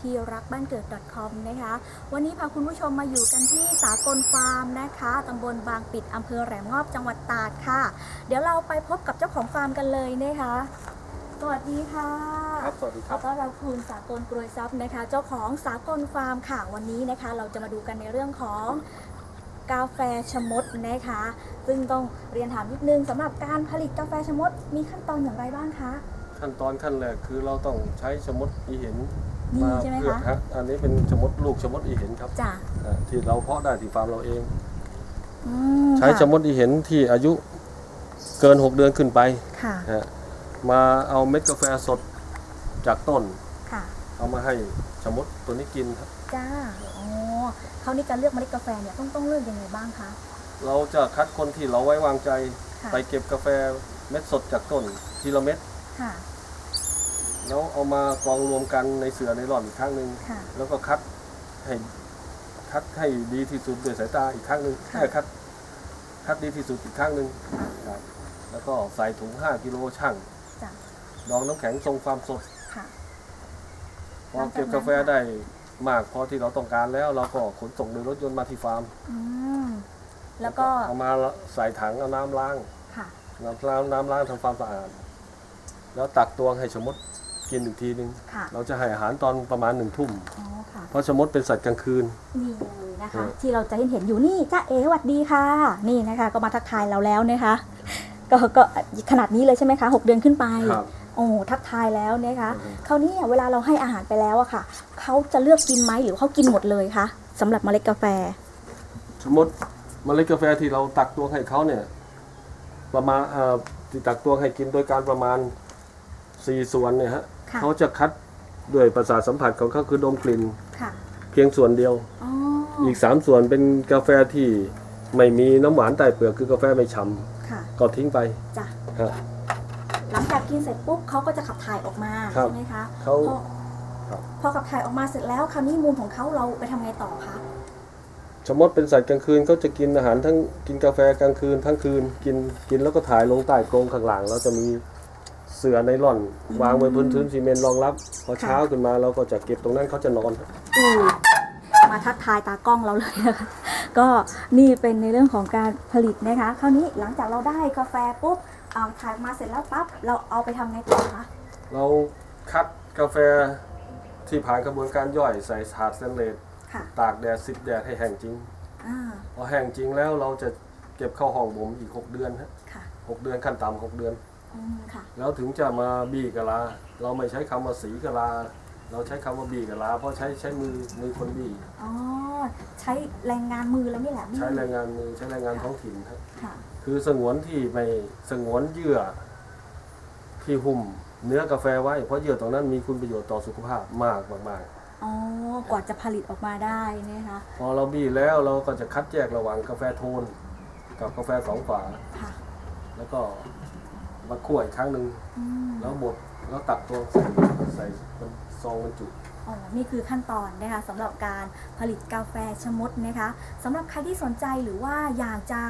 ที่รักบ้านเกิด .com นะคะ วันนี้พาคุณผู้ชมมาอยู่กันที่สากลฟาร์มนะคะตำบลบางปิดอำเภอแหลมงอบจังหวัดตราดค่ะ เดี๋ยวเราไปพบกับเจ้าของฟาร์มกันเลยนะคะ สวัสดีค่ะครับสวัสดีคขรัอบต้อนรับคุณสากลกรวยทรัพย์นะคะ เจ้าของสากลฟาร์มค่ะวันนี้นะคะ เราจะมาดูกันในเรื่องของกาแฟชะมดนะคะ ซึ่งต้องเรียนถามนิดนึงสำหรับการผลิตกาแฟชะมดมีขั้นตอนอย่างไรบ้างคะ ขั้นตอนขั้นแรกคือเราต้องใช้ชะมดอีเห็น นี่มาใช่ไหมเพื่อคะฮะอันนี้เป็นชะมดลูกชะมดอีเห็นครับจ้ะอ่าที่เราเพาะได้ที่ฟาร์มเราเอง อืมใช้ค่ชะมดอีเห็นที่อายุเกิน 6 เดือนขึ้นไปค่ะฮะมาเอาเม็ดกาแฟสดจากต้น ค่ะ เอามาให้ชะมดตัวนี้กินครับ จ้าอ๋อเขาวนี่การเลือกเมล็ดกาแฟเนี่ยต้องต้องเลือกยังไงบ้างคะเราจะคัดคนที่เราไว้วางใจค่ะไปเก็บกาแฟเม็ดสดจากต้นทีละเม็ดค่ะ แล้วเอามากองรวมกันในเสือในหล่อนอีกครั้งหนึ่งค่ะ แล้วก็คัดให้คัดให้ดีที่สุดด้วยสายตาอีกครั้งหนึ่งค่ะ ให้คัดคัดดีที่สุดอีกครั้งหนึ่งครับแล้วก็ใส่ถุง 5กิโลช่างจ้ะดองน้ำแข็งทรงความสด ค่ะ พอหลังจากนั้นเก็บกาแฟได้มากพอที่เราต้องการแล้ว เราก็ขนส่งโดยรถยนต์มาที่ฟาร์มอืม แล้วก็เอามาใส่ถังเอาน้ำล้างค่ะ น้ำล้างน้ำล้างทำความสะอาด แล้วตักตวงให้ชะมด กินอีกทีหนึ่งค่ะ เราจะให้อาหารตอนประมาณหนึ่งทุ่ม อ๋อค่ะ เพราะชะมดเป็นสัตว์กลางคืน นี่เลยนะคะเออที่เราจะเห็นเห็นอยู่นี่จ้าเอ๋สวัสดีค่ะ นี่นะคะ ก็มาทักทายเราแล้วนะคะ ก็ก็ขนาดนี้เลยใช่ไหมคะหกเดือนขึ้นไป ครับโอ้ทักทายแล้วนะคะอือฮึ คราวนี้เนี่ยเวลาเราให้อาหารไปแล้วอะค่ะเขาจะเลือกกินไหมหรือเขากินหมดเลยคะสำหรับเมล็ดกาแฟสมมติเมล็ดกาแฟที่เราตักตวงให้เขาเนี่ย ประมาณเอ่อที่ตักตวงให้กินโดยการประมาณสี่ส่วนเนี่ยฮะ ค่ะ เขาจะคัดด้วยประสาทสัมผัสของเขาคือดมกลิ่นค่ะเพียงส่วนเดียว อ๋ออีกสามส่วนเป็นกาแฟที่ไม่มีน้ำหวานใต้เปลือกคือกาแฟไม่ฉ่ค่ะำก็ทิ้งไปจ้ะฮะ หลังจากกินเสร็จปุ๊บเขาก็จะขับถ่ายออกมาครับใช่ไหมคะเขา พอครับพอขับถ่ายออกมาเสร็จแล้วคราวนี้มูลของเขาเราไปทำไงต่อคะสมมติเป็นสัตว์กลางคืนเขาจะกินอาหารทั้งกินกาแฟกลางคืนทั้งคืนกินกินแล้วก็ถ่ายลงใต้กรงข้างหลังแล้วจะมีเสื่อไนล่อน วางไว้พื้นพื้นซีเมนต์รองรับ พอเช้าขึ้นมาเราก็จะเก็บตรงนั้นเขาจะนอน อือมาทักทายตากล้องเราเลยนะคะก็นี่เป็นในเรื่องของการผลิตนะคะคราวนี้หลังจากเราได้กาแฟปุ๊บเอาถ่ายมาเสร็จแล้วปั๊บเราเอาไปทำไงต่อคะ เราคัดกาแฟที่ผ่านกระบวนการย่อยใส่ถาดสแตนเลสค่ะตากแดดสิบแดดให้แห้งจริง อ่าพอแห้งจริงแล้วเราจะเก็บเข้าห้องบ่มอีก 6 เดือนฮะค่ะ หกเดือนขั้นต่ำหกเดือน อืมค่ะแล้วถึงจะมาบีกะลา เราไม่ใช้คำว่าสีกะลา เราใช้คำว่าบีกะลา เพราะใช้ใช้มือมือคนบีอ๋อใช้แรงงานมือแล้วนี่แหละบี้ใช้แรงงานมือใช้แรงงานท้องถิ่นครับค่ะคือสงวนที่ไม่สงวนเยื่อ ที่หุ้มเนื้อกาแฟไว้เพราะเยื่อตรงนั้นมีคุณประโยชน์ต่อสุขภาพมากมากๆอ๋อกว่าจะผลิตออกมาได้นะคะพอเราบี้แล้วเราก็จะคัดแยกระหว่างกาแฟโทน กับกาแฟสองฝา ค่ะ แล้วก็ มาคั่วอีกครั้งหนึ่งอืมแล้วบดแล้วตักตัวใส่ใส่เป็นซองบรรจุ อ๋อนี่คือขั้นตอนนะคะสำหรับการผลิตกาแฟชะมดนะคะสำหรับใครที่สนใจหรือว่าอยากจะ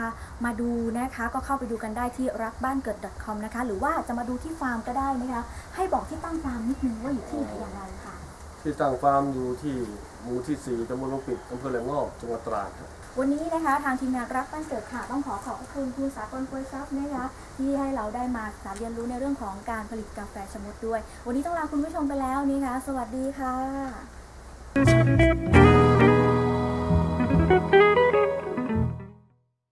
มาดูนะคะ ก็เข้าไปดูกันได้ที่รักบ้านเกิด .com นะคะ หรือว่าจะมาดูที่ฟาร์มก็ได้นะคะ ให้บอกที่ตั้งฟาร์มนิดนึงว่าอยู่ที่ไหนอย่างไรค่ะ ที่ตั้งฟาร์มอยู่ที่หมู่ที่4ตำบลลงปิดอำเภอแหลมงอบจังหวัดตราดครับ วันนี้นะคะทางทีมงานรักบ้านเกิดค่ะ ต้องขอขอบคุณคุณสากลกล้วยทรัพย์นะคะที่ให้เราได้มาศึกษาเรียนรู้ในเรื่องของการผลิตกาแฟชะมดด้วย วันนี้ต้องลาคุณผู้ชมไปแล้วนะคะสวัสดีค่ะ